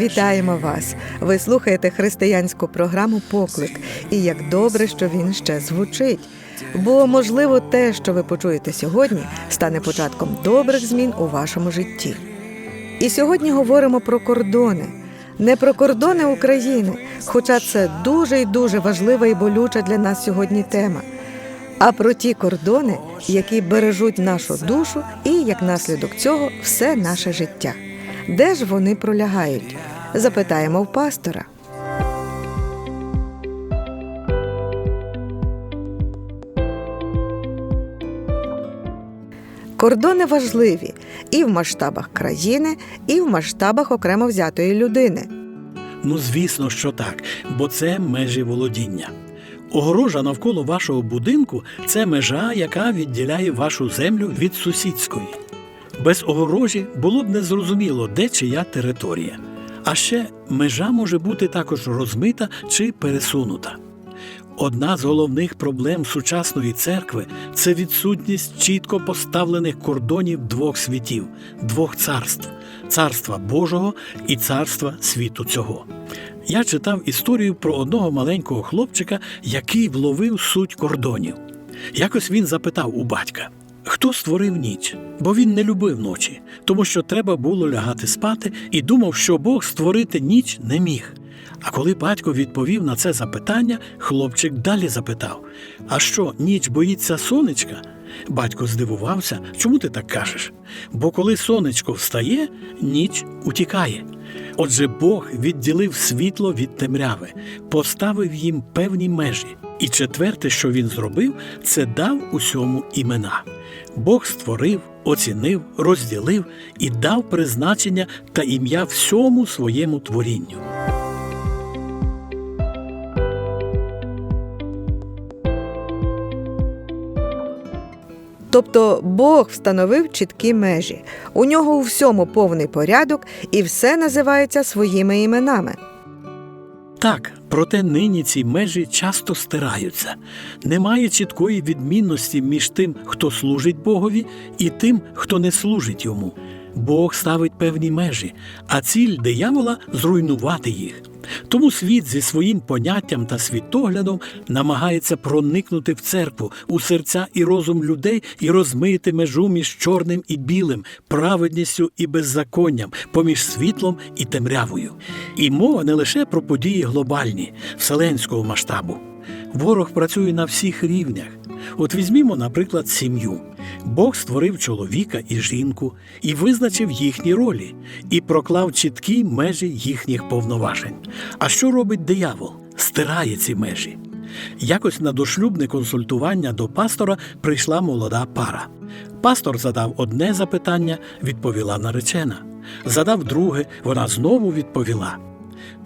Вітаємо вас! Ви слухаєте християнську програму Поклик. І як добре, що він ще звучить. Бо, можливо, те, що ви почуєте сьогодні, стане початком добрих змін у вашому житті. І сьогодні говоримо про кордони. Не про кордони України, хоча це дуже і дуже важлива і болюча для нас сьогодні тема, а про ті кордони, які бережуть нашу душу і, як наслідок цього, все наше життя. Де ж вони пролягають? Запитаємо в пастора. Кордони важливі і в масштабах країни, і в масштабах окремо взятої людини. Ну, звісно, що так, бо це межі володіння. Огорожа навколо вашого будинку це межа, яка відділяє вашу землю від сусідської. Без огорожі було б незрозуміло, де чия територія. А ще межа може бути також розмита чи пересунута. Одна з головних проблем сучасної церкви це відсутність чітко поставлених кордонів двох світів, двох царств царства Божого і царства світу цього. Я читав історію про одного маленького хлопчика, який вловив суть кордонів. Якось він запитав у батька, хто створив ніч, бо він не любив ночі, тому що треба було лягати спати і думав, що Бог створити ніч не міг. А коли батько відповів на це запитання, хлопчик далі запитав: А що, ніч боїться сонечка? Батько здивувався, чому ти так кажеш? Бо коли сонечко встає, ніч утікає. Отже, Бог відділив світло від темряви, поставив їм певні межі. І четверте, що він зробив, це дав усьому імена. Бог створив, оцінив, розділив і дав призначення та ім'я всьому своєму творінню. Тобто Бог встановив чіткі межі. У нього у всьому повний порядок, і все називається своїми іменами. Так, проте нині ці межі часто стираються. Немає чіткої відмінності між тим, хто служить Богові, і тим, хто не служить йому. Бог ставить певні межі, а ціль диявола зруйнувати їх. Тому світ зі своїм поняттям та світоглядом намагається проникнути в церкву, у серця і розум людей і розмити межу між чорним і білим, праведністю і беззаконням, поміж світлом і темрявою. І мова не лише про події глобальні, вселенського масштабу. Ворог працює на всіх рівнях. От візьмімо, наприклад, сім'ю. Бог створив чоловіка і жінку і визначив їхні ролі, і проклав чіткі межі їхніх повноважень. А що робить диявол? Стирає ці межі. Якось на дошлюбне консультування до пастора прийшла молода пара. Пастор задав одне запитання, відповіла наречена. Задав друге, вона знову відповіла.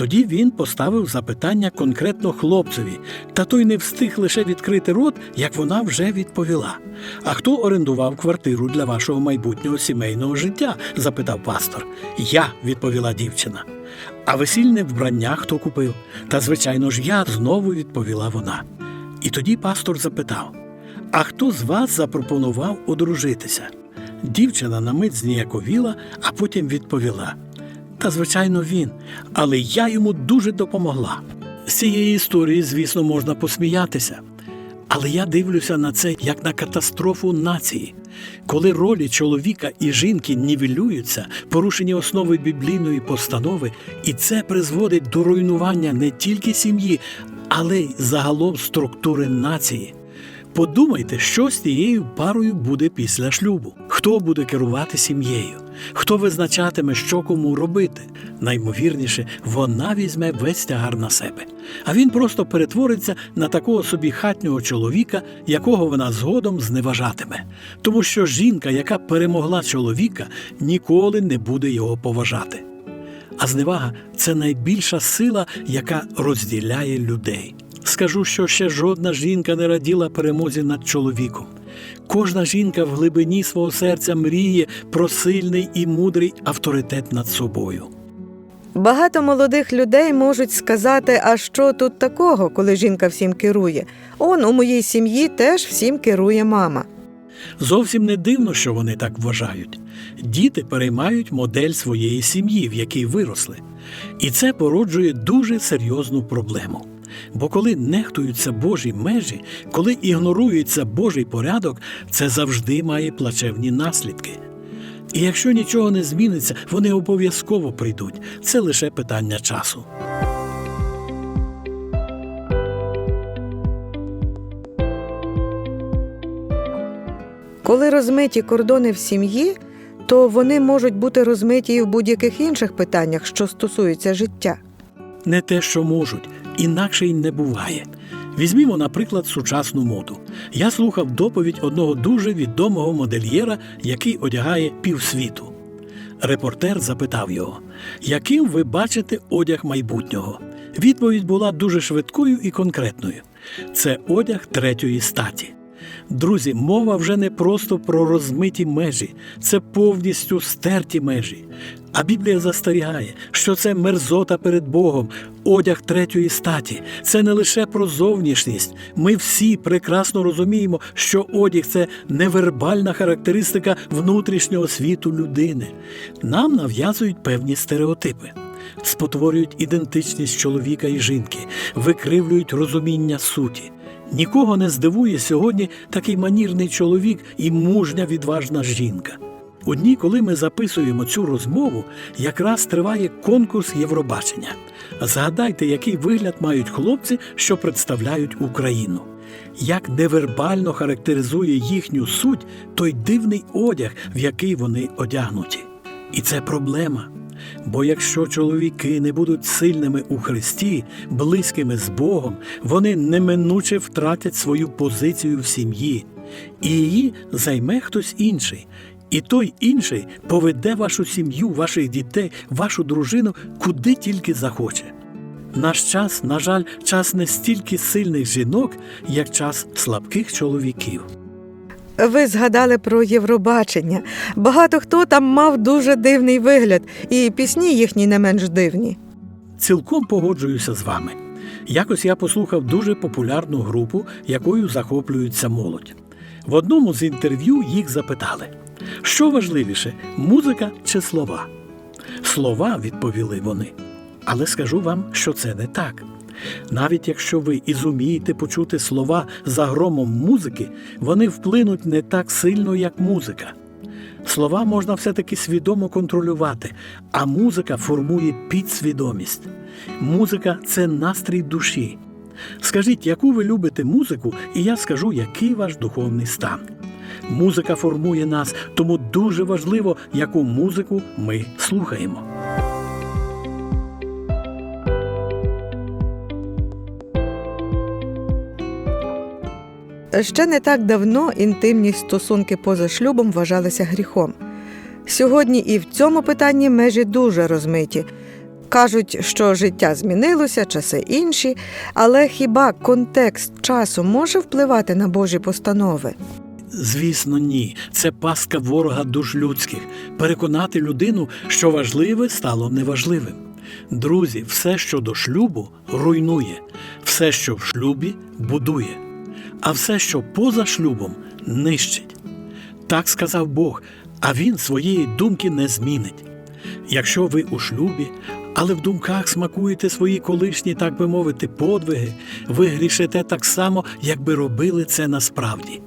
Тоді він поставив запитання конкретно хлопцеві, та той не встиг лише відкрити рот, як вона вже відповіла. А хто орендував квартиру для вашого майбутнього сімейного життя? запитав пастор. Я, відповіла дівчина. А весільне вбрання хто купив? Та, звичайно ж, я знову відповіла вона. І тоді пастор запитав: А хто з вас запропонував одружитися? Дівчина на мить зніяковіла, а потім відповіла. Та, звичайно, він, але я йому дуже допомогла. З цієї історії, звісно, можна посміятися. Але я дивлюся на це як на катастрофу нації, коли ролі чоловіка і жінки нівелюються, порушені основи біблійної постанови, і це призводить до руйнування не тільки сім'ї, але й загалом структури нації. Подумайте, що з тією парою буде після шлюбу. Хто буде керувати сім'єю? Хто визначатиме, що кому робити? Наймовірніше, вона візьме весь тягар на себе. А він просто перетвориться на такого собі хатнього чоловіка, якого вона згодом зневажатиме. Тому що жінка, яка перемогла чоловіка, ніколи не буде його поважати. А зневага це найбільша сила, яка розділяє людей. Скажу, що ще жодна жінка не раділа перемозі над чоловіком. Кожна жінка в глибині свого серця мріє про сильний і мудрий авторитет над собою. Багато молодих людей можуть сказати, а що тут такого, коли жінка всім керує? Он у моїй сім'ї теж всім керує мама. Зовсім не дивно, що вони так вважають. Діти переймають модель своєї сім'ї, в якій виросли. І це породжує дуже серйозну проблему. Бо коли нехтуються Божі межі, коли ігнорується Божий порядок, це завжди має плачевні наслідки. І якщо нічого не зміниться, вони обов'язково прийдуть. Це лише питання часу. Коли розмиті кордони в сім'ї, то вони можуть бути розмиті і в будь-яких інших питаннях, що стосуються життя. Не те, що можуть, інакше й не буває. Візьмімо, наприклад, сучасну моду. Я слухав доповідь одного дуже відомого модельєра, який одягає півсвіту. Репортер запитав його, яким ви бачите одяг майбутнього? Відповідь була дуже швидкою і конкретною. Це одяг третьої статі. Друзі, мова вже не просто про розмиті межі, це повністю стерті межі. А Біблія застерігає, що це мерзота перед Богом, одяг третьої статі. Це не лише про зовнішність. Ми всі прекрасно розуміємо, що одяг це невербальна характеристика внутрішнього світу людини. Нам нав'язують певні стереотипи. Спотворюють ідентичність чоловіка і жінки, викривлюють розуміння суті. Нікого не здивує сьогодні такий манірний чоловік і мужня відважна жінка. У дні, коли ми записуємо цю розмову, якраз триває конкурс Євробачення. Згадайте, який вигляд мають хлопці, що представляють Україну. Як невербально характеризує їхню суть той дивний одяг, в який вони одягнуті. І це проблема. Бо якщо чоловіки не будуть сильними у Христі, близькими з Богом, вони неминуче втратять свою позицію в сім'ї, і її займе хтось інший. І той інший поведе вашу сім'ю, ваших дітей, вашу дружину куди тільки захоче. Наш час, на жаль, час не стільки сильних жінок, як час слабких чоловіків. Ви згадали про Євробачення. Багато хто там мав дуже дивний вигляд, і пісні їхні не менш дивні. Цілком погоджуюся з вами. Якось я послухав дуже популярну групу, якою захоплюється молодь. В одному з інтерв'ю їх запитали, що важливіше, музика чи слова? Слова, відповіли вони. Але скажу вам, що це не так. Навіть якщо ви і зумієте почути слова за громом музики, вони вплинуть не так сильно, як музика. Слова можна все-таки свідомо контролювати, а музика формує підсвідомість. Музика це настрій душі. Скажіть, яку ви любите музику, і я скажу, який ваш духовний стан. Музика формує нас, тому дуже важливо, яку музику ми слухаємо. Ще не так давно інтимні стосунки поза шлюбом вважалися гріхом. Сьогодні і в цьому питанні межі дуже розмиті. Кажуть, що життя змінилося, часи інші, але хіба контекст часу може впливати на Божі постанови? Звісно, ні. Це пастка ворога душ людських переконати людину, що важливе стало неважливим. Друзі, все, що до шлюбу, руйнує, все, що в шлюбі, будує, а все, що поза шлюбом, нищить. Так сказав Бог, а він своєї думки не змінить. Якщо ви у шлюбі, але в думках смакуєте свої колишні, так би мовити, подвиги, ви грішите так само, як би робили це насправді.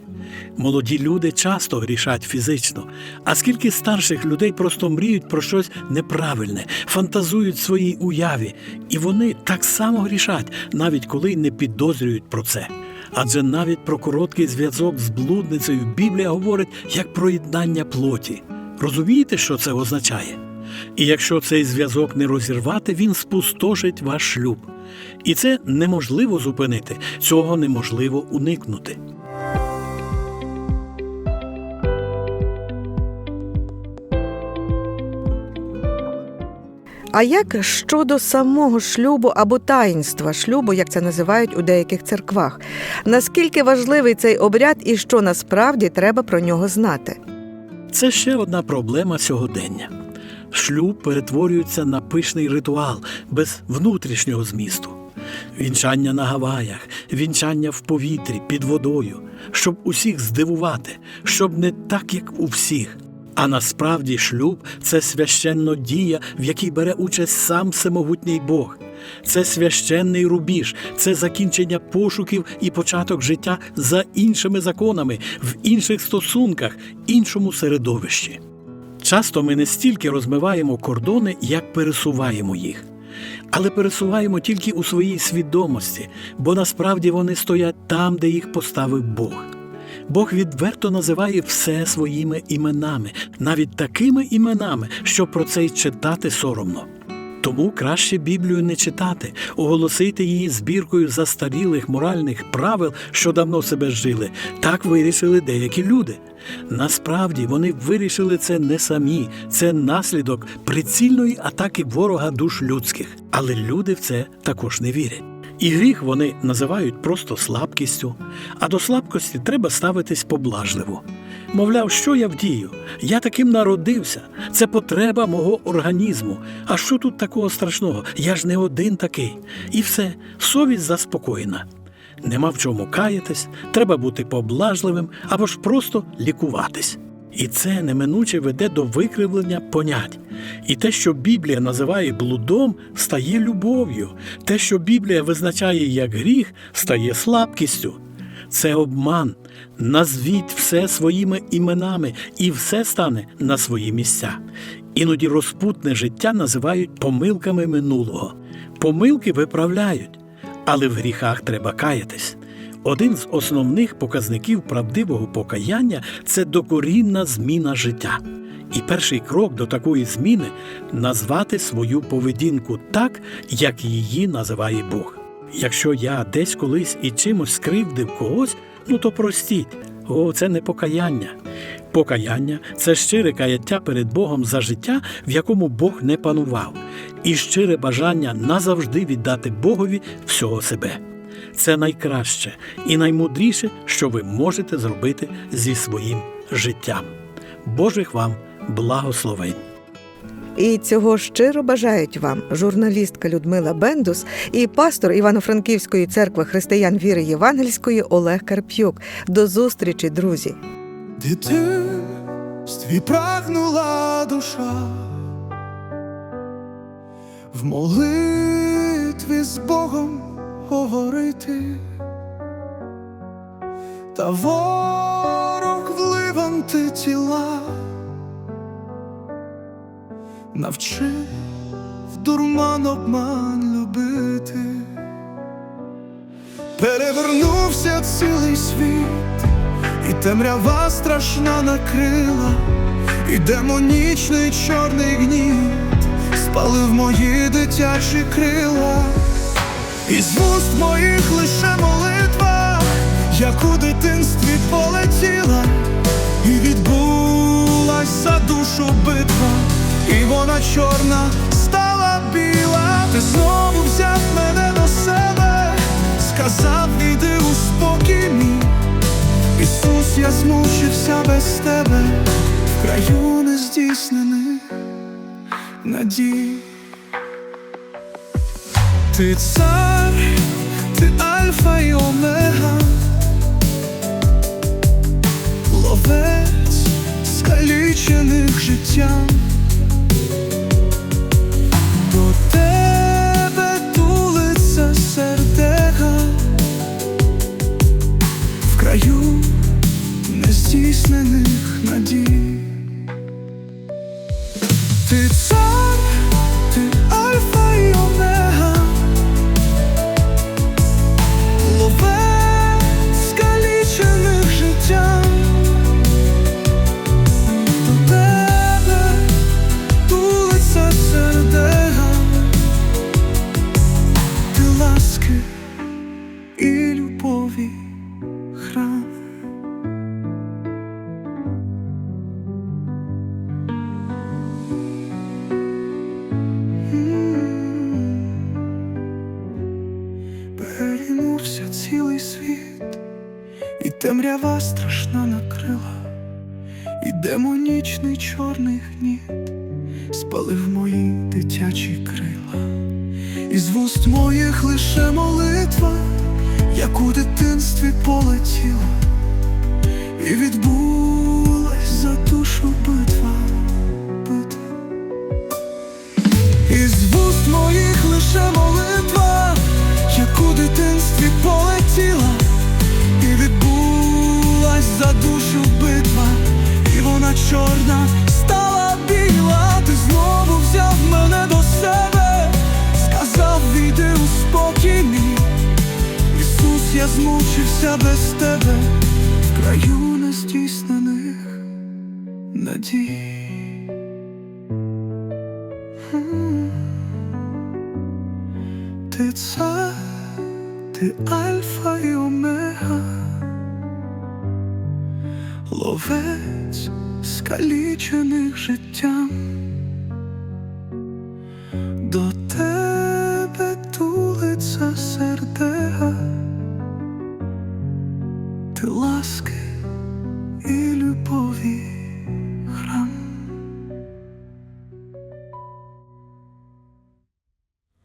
Молоді люди часто грішать фізично, а скільки старших людей просто мріють про щось неправильне, фантазують своїй уяві, і вони так само грішать, навіть коли не підозрюють про це. Адже навіть про короткий зв'язок з блудницею Біблія говорить як про єднання плоті. Розумієте, що це означає? І якщо цей зв'язок не розірвати, він спустошить ваш шлюб. І це неможливо зупинити, цього неможливо уникнути. А як щодо самого шлюбу або таїнства шлюбу, як це називають у деяких церквах? Наскільки важливий цей обряд і що насправді треба про нього знати? Це ще одна проблема сьогодення. Шлюб перетворюється на пишний ритуал без внутрішнього змісту. Вінчання на Гаваях, вінчання в повітрі під водою, щоб усіх здивувати, щоб не так, як у всіх. А насправді шлюб це священна дія, в якій бере участь сам всемогутній Бог. Це священний рубіж, це закінчення пошуків і початок життя за іншими законами, в інших стосунках, іншому середовищі. Часто ми не стільки розмиваємо кордони, як пересуваємо їх. Але пересуваємо тільки у своїй свідомості, бо насправді вони стоять там, де їх поставив Бог. Бог відверто називає все своїми іменами, навіть такими іменами, що про це й читати соромно. Тому краще Біблію не читати, оголосити її збіркою застарілих моральних правил, що давно себе жили. Так вирішили деякі люди. Насправді вони вирішили це не самі, це наслідок прицільної атаки ворога душ людських. Але люди в це також не вірять. І гріх вони називають просто слабкістю, а до слабкості треба ставитись поблажливо. Мовляв, що я вдію? Я таким народився. Це потреба мого організму. А що тут такого страшного? Я ж не один такий. І все, совість заспокоєна. Нема в чому каятись, треба бути поблажливим або ж просто лікуватись. І це неминуче веде до викривлення понять. І те, що Біблія називає блудом, стає любов'ю. Те, що Біблія визначає як гріх, стає слабкістю. Це обман. Назвіть все своїми іменами, і все стане на свої місця. Іноді розпутне життя називають помилками минулого. Помилки виправляють, але в гріхах треба каятись. Один з основних показників правдивого покаяння це докорінна зміна життя. І перший крок до такої зміни назвати свою поведінку так, як її називає Бог. Якщо я десь колись і чимось скривдив когось, ну то простіть. О, це не покаяння. Покаяння це щире каяття перед Богом за життя, в якому Бог не панував, і щире бажання назавжди віддати Богові всього себе. Це найкраще і наймудріше, що ви можете зробити зі своїм життям. Божих вам благословень! І цього щиро бажають вам журналістка Людмила Бендус і пастор Івано-Франківської церкви християн віри Євангельської Олег Карп'юк. До зустрічі, друзі! дитинстві прагнула душа, в молитві з Богом говорити, та ворог вливам ти тіла, навчив дурман обман любити, перевернувся цілий світ. І темрява страшна накрила, і демонічний чорний гніт спалив мої дитячі крила, і з вуст моїх лише молитва, як у дитинстві полетіла, і відбулась за душу битва, і вона чорна стала біла, ти знову взяв мене до себе, сказав, іди у спокій мій. Ісус, я змучився без тебе в краю нездійснених надій. Ти цар, ти альфа і омега, ловець скалічених життям. До тебе тулиться сердега в краю нездійснених надій. Ти цар, темрява страшна накрила, і демонічний чорний гніт спалив мої дитячі крила, і з вуст моїх лише молитва, як у дитинстві полетіла, і відбулась за душу битва, битва. Із вуст моїх лише молитва, за душу битва, і вона чорна стала біла, ти знову взяв мене до себе, сказав, війди у спокій. Ісус, я змучився без тебе в краю нездійснених надій. Ти цар, ти альфа і омега, ловець скалічених життям.